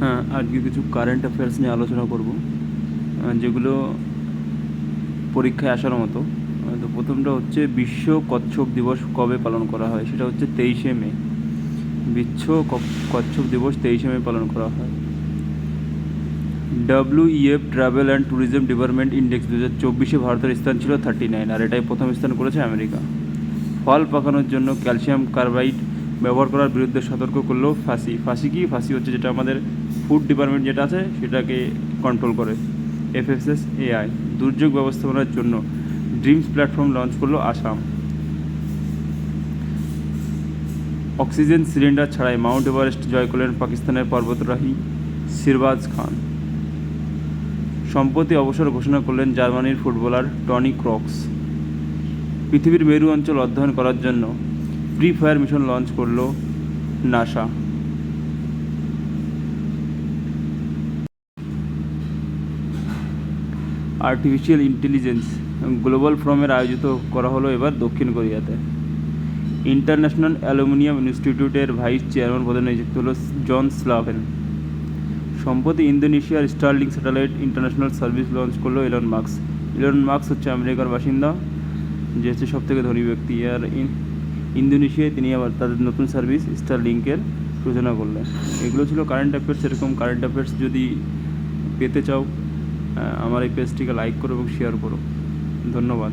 হ্যাঁ আজকে কিছু কারেন্ট অ্যাফেয়ার্স নিয়ে আলোচনা করব। যেগুলো পরীক্ষায় আসার মতো। তো প্রথমটা হচ্ছে বিশ্ব কচ্ছপ দিবস কবে পালন করা হয়? সেটা হচ্ছে তেইশে মে। বিশ্ব কচ্ছপ দিবস তেইশে মে পালন করা হয়। WEF travel and tourism department index দু হাজার চব্বিশে ভারতের স্থান ছিল থার্টি নাইন আর এটাই প্রথম স্থান করেছে আমেরিকা। ফল পাকানোর জন্য ক্যালসিয়াম কার্বাইড ব্যবহার করার বিরুদ্ধে সতর্ক করল ফাঁসি। ফাঁসি কি? ফাঁসি হচ্ছে যেটা আমাদের ফুড ডিপার্টমেন্ট যেটা আছে, সেটাকে কন্ট্রোল করে। এফএসএস এআই দুর্যোগ ব্যবস্থাপনার জন্য ড্রিমস প্ল্যাটফর্ম লঞ্চ করল আসাম। অক্সিজেন সিলিন্ডার ছাড়াই মাউন্ট এভারেস্ট জয় করলেন পাকিস্তানের পর্বতরাহী সিরবাজ খান। সম্প্রতি অবসর ঘোষণা করলেন জার্মানির ফুটবলার টনি ক্রক্স। পৃথিবীর মেরু অঞ্চল অধ্যয়ন করার জন্য প্রি ফায়ার মিশন লঞ্চ করল নাসা। আর্টিফিশিয়াল ইন্টেলিজেন্স গ্লোবাল ফোরামের আয়োজিত করা হলো এবার দক্ষিণ কোরিয়াতে। ইন্টারন্যাশনাল অ্যালুমিনিয়াম ইনস্টিটিউটের ভাইস চেয়ারম্যান পদে নিযুক্ত হলো জন স্লাভেন সম্প্রতি ইন্দোনেশিয়ার Starlink satellite international service launch করল এলন মার্কস এলন মার্কস হচ্ছে আমেরিকার বাসিন্দা, যে হচ্ছে সব থেকে ধনী ব্যক্তি। আর ইন্দোনেশিয়ায় তিনি আবার তাদের নতুন সার্ভিস স্টারলিংকের সূচনা করলেন। এগুলো ছিল কারেন্ট অ্যাফেয়ার্স এরকম কারেন্ট অ্যাফেয়ার্স যদি পেতে চাও আমার এই পেজটিকে লাইক করো এবং শেয়ার করো। ধন্যবাদ।